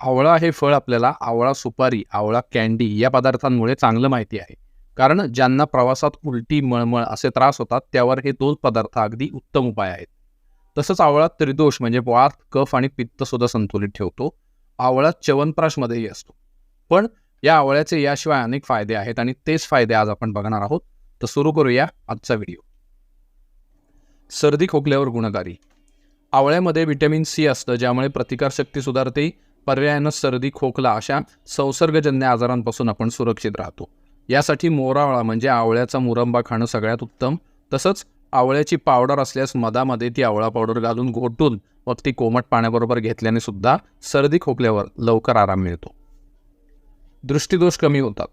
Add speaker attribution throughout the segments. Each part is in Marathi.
Speaker 1: आवळा हे फळ आपल्याला आवळा सुपारी आवळा कॅन्डी या पदार्थांमुळे चांगलं माहिती आहे. कारण ज्यांना प्रवासात उलटी मळमळ असे त्रास होतात त्यावर हे दोन पदार्थ अगदी उत्तम उपाय आहेत. तसंच आवळा त्रिदोष म्हणजे वात कफ आणि पित्त सुद्धा संतुलित ठेवतो. आवळा च्यवनप्राशमध्येही असतो. पण या आवळ्याचे याशिवाय अनेक फायदे आहेत आणि तेच फायदे आज आपण बघणार आहोत. तर सुरू करूया आजचा व्हिडिओ. सर्दी खोकल्यावर गुणकारी. आवळ्यामध्ये व्हिटॅमिन सी असतं ज्यामुळे प्रतिकारशक्ती सुधारते पर्यायानं सर्दी खोकला अशा संसर्गजन्य आजारांपासून आपण सुरक्षित राहतो. यासाठी मोरावळा म्हणजे आवळ्याचा मुरंबा खाणं सगळ्यात उत्तम. तसंच आवळ्याची पावडर असल्यास मधामध्ये ती आवळा पावडर घालून घोटून मग ती कोमट पाण्याबरोबर घेतल्याने सुद्धा सर्दी खोकल्यावर लवकर आराम मिळतो. दृष्टीदोष कमी होतात.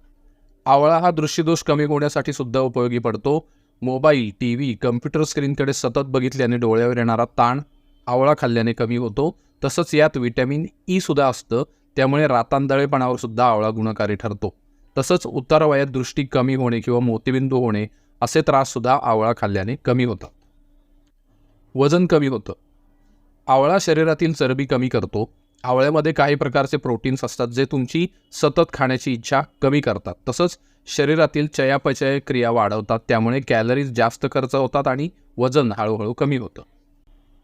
Speaker 1: आवळा हा दृष्टीदोष कमी होण्यासाठी सुद्धा उपयोगी पडतो. मोबाईल टी व्ही कम्प्युटर स्क्रीनकडे सतत बघितल्याने डोळ्यावर येणारा ताण आवळा खाल्ल्याने कमी होतो. तसंच यात विटॅमिन ई सुद्धा असतं त्यामुळे रातांदळेपणावर सुद्धा आवळा गुणकारी ठरतो. तसंच उतार वयात दृष्टी कमी होणे किंवा मोतीबिंदू होणे असे त्राससुद्धा आवळा खाल्ल्याने कमी होतात. वजन कमी होतं. आवळा शरीरातील चरबी कमी करतो. आवळ्यामध्ये काही प्रकारचे प्रोटीन्स असतात जे तुमची सतत खाण्याची इच्छा कमी करतात. तसंच शरीरातील चयापचय क्रिया वाढवतात त्यामुळे कॅलरीज जास्त खर्च होतात आणि वजन हळूहळू कमी होतं.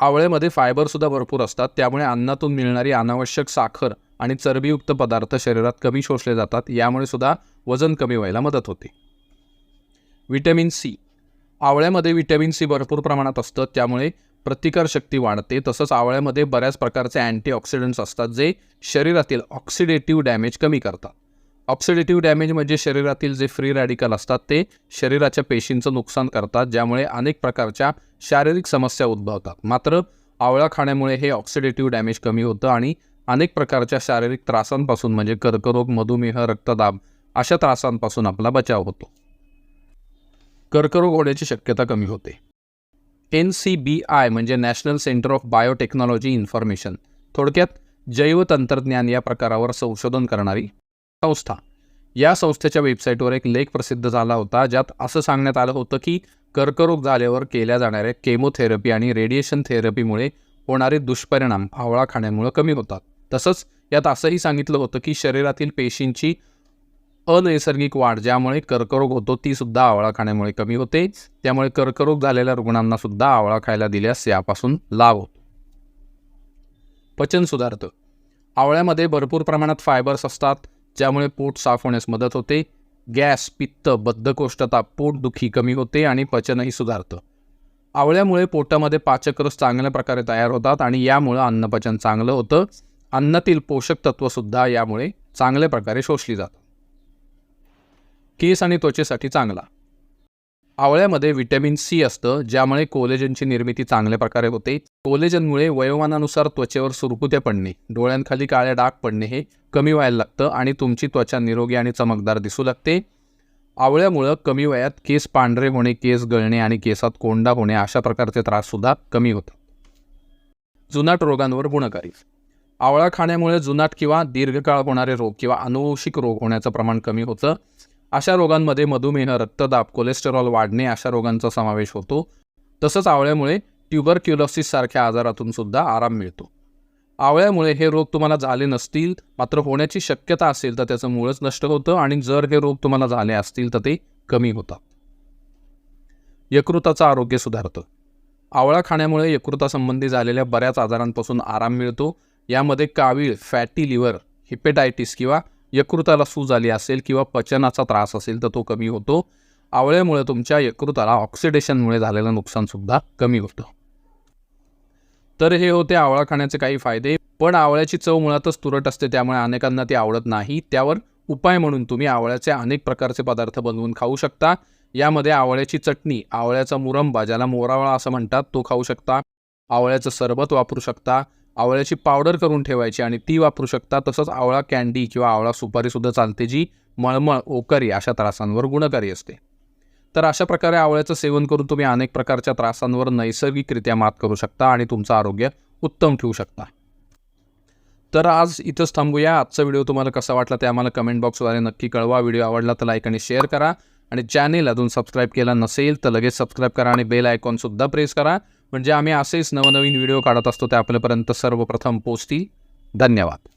Speaker 1: आवळ्यामध्ये फायबरसुद्धा भरपूर असतात. त्यामुळे अन्नातून मिळणारी अनावश्यक साखर आणि चरबीयुक्त पदार्थ शरीरात कमी शोषले जातात. यामुळे सुद्धा वजन कमी व्हायला मदत होते. Vitamin C. आवळ्यामध्ये व्हिटॅमिन सी भरपूर प्रमाणात असतं. त्यामुळे प्रतिकारशक्ती वाढते. तसंच आवळ्यामध्ये बऱ्याच प्रकारचे अँटीऑक्सिडंट्स असतात जे शरीरातील ऑक्सिडेटिव्ह डॅमेज कमी करतात. ऑक्सिडेटिव्ह डॅमेज म्हणजे शरीरातील जे फ्री रॅडिकल असतात ते शरीराच्या पेशींचं नुकसान करतात ज्यामुळे अनेक प्रकारच्या शारीरिक समस्या उद्भवतात. मात्र आवळा खाण्यामुळे हे ऑक्सिडेटिव्ह डॅमेज कमी होतं आणि अनेक प्रकारच्या शारीरिक त्रासांपासून म्हणजे कर्करोग मधुमेह रक्तदाब अशा त्रासांपासून आपला बचाव होतो. कर्करोग होण्याची शक्यता कमी होते. एन सी बी आय म्हणजे national centre of biotechnology information थोडक्यात जैवतंत्रज्ञान या प्रकारावर संशोधन करणारी संस्था. या संस्थेच्या वेबसाईटवर एक लेख प्रसिद्ध झाला होता ज्यात असं सांगण्यात आलं होतं की कर्करोग झाल्यावर केल्या जाणाऱ्या केमोथेरपी आणि रेडिएशन थेरपीमुळे होणारे दुष्परिणाम आवळा खाण्यामुळे कमी होतात. तसंच यात असंही सांगितलं होतं की शरीरातील पेशींची अनैसर्गिक वाढ ज्यामुळे कर्करोग होतो ती सुद्धा आवळा खाण्यामुळे कमी होते. त्यामुळे कर्करोग झालेल्या रुग्णांना सुद्धा आवळा खायला दिल्यास यापासून लाभ होतो. पचन सुधारतं आवळ्यामध्ये भरपूर प्रमाणात फायबर्स असतात. ज्यामुळे पोट साफ होण्यास मदत होते. गॅस पित्त बद्धकोष्ठता पोटदुखी कमी होते आणि पचनही सुधारतं. आवळ्यामुळे पोटामध्ये पाचकरस चांगल्या प्रकारे तयार होतात आणि यामुळं अन्नपचन चांगलं होतं. अन्नातील पोषक तत्वसुद्धा यामुळे चांगल्या प्रकारे शोषली जातात. केस आणि त्वचेसाठी चांगला. आवळ्यामध्ये विटॅमिन सी असतं ज्यामुळे कोलेजनची निर्मिती चांगल्या प्रकारे होते. कोलेजनमुळे वयोमानानुसार त्वचेवर सुरकुत्या पडणे डोळ्यांखाली काळ्या डाग पडणे हे कमी व्हायला लागतं आणि तुमची त्वचा निरोगी आणि चमकदार दिसू लागते. आवळ्यामुळं कमी वयात केस पांढरे होणे केस गळणे आणि केसात कोंडा होणे अशा प्रकारचे त्राससुद्धा कमी होतात. जुनाट रोगांवर गुणकारी. आवळा खाण्यामुळे जुनाट किंवा दीर्घकाळ होणारे रोग किंवा अनुवंशिक रोग होण्याचं प्रमाण कमी होतं. अशा रोगांमध्ये मधुमेह रक्तदाब कोलेस्टेरॉल वाढणे अशा रोगांचा समावेश होतो. तसंच आवळ्यामुळे ट्युबरक्युलोसिस सारख्या आजारातून सुद्धा आराम मिळतो. आवळ्यामुळे हे रोग तुम्हाला झाले नसतील मात्र होण्याची शक्यता असेल तर त्याचं मूळच नष्ट होतं आणि जर हे रोग तुम्हाला झाले असतील तर ते कमी होतात. यकृताचं आरोग्य सुधारतं. आवळा खाण्यामुळे यकृतासंबंधी झालेल्या बऱ्याच आजारांपासून आराम मिळतो. यामध्ये कावीळ फॅटी लिव्हर हिपेटायटिस किंवा यकृताला सूज आली असेल किंवा पचनाचा त्रास असेल तर तो कमी होतो. आवळ्यामुळे तुमच्या यकृताला ऑक्सिडेशनमुळे झालेलं नुकसानसुद्धा कमी होतं. तर हे होते आवळा खाण्याचे काही फायदे. पण आवळ्याची चव मुळातच तुरट असते त्यामुळे अनेकांना ती आवडत नाही. त्यावर उपाय म्हणून तुम्ही आवळ्याचे अनेक प्रकारचे पदार्थ बनवून खाऊ शकता. यामध्ये आवळ्याची चटणी आवळ्याचा मुरंबा ज्याला मोरावळा असं म्हणतात तो खाऊ शकता. आवळ्याचं सरबत वापरू शकता. आवळ्याची पावडर करून ठेवायची आणि ती वापरू शकता. तसंच आवळा कॅन्डी किंवा आवळा सुपारीसुद्धा चालते जी मळमळ ओकारी अशा त्रासांवर गुणकारी असते. तर अशा प्रकारे आवळ्याचं सेवन करून तुम्ही अनेक प्रकारच्या त्रासांवर नैसर्गिकरित्या मात करू शकता आणि तुमचं आरोग्य उत्तम ठेवू शकता. तर आज इथंच थांबूया. आजचा व्हिडिओ तुम्हाला कसा वाटला ते आम्हाला कमेंट बॉक्सद्वारे नक्की कळवा. व्हिडिओ आवडला तर लाईक आणि शेअर करा. आणि चॅनेल अजून सबस्क्राईब केला नसेल तर लगेच सबस्क्राईब करा आणि बेल आयकॉनसुद्धा प्रेस करा. म्हणजे आम्ही असेच नवनवीन व्हिडिओ काढत असतो ते आपल्यापर्यंत सर्वप्रथम पोचतील धन्यवाद.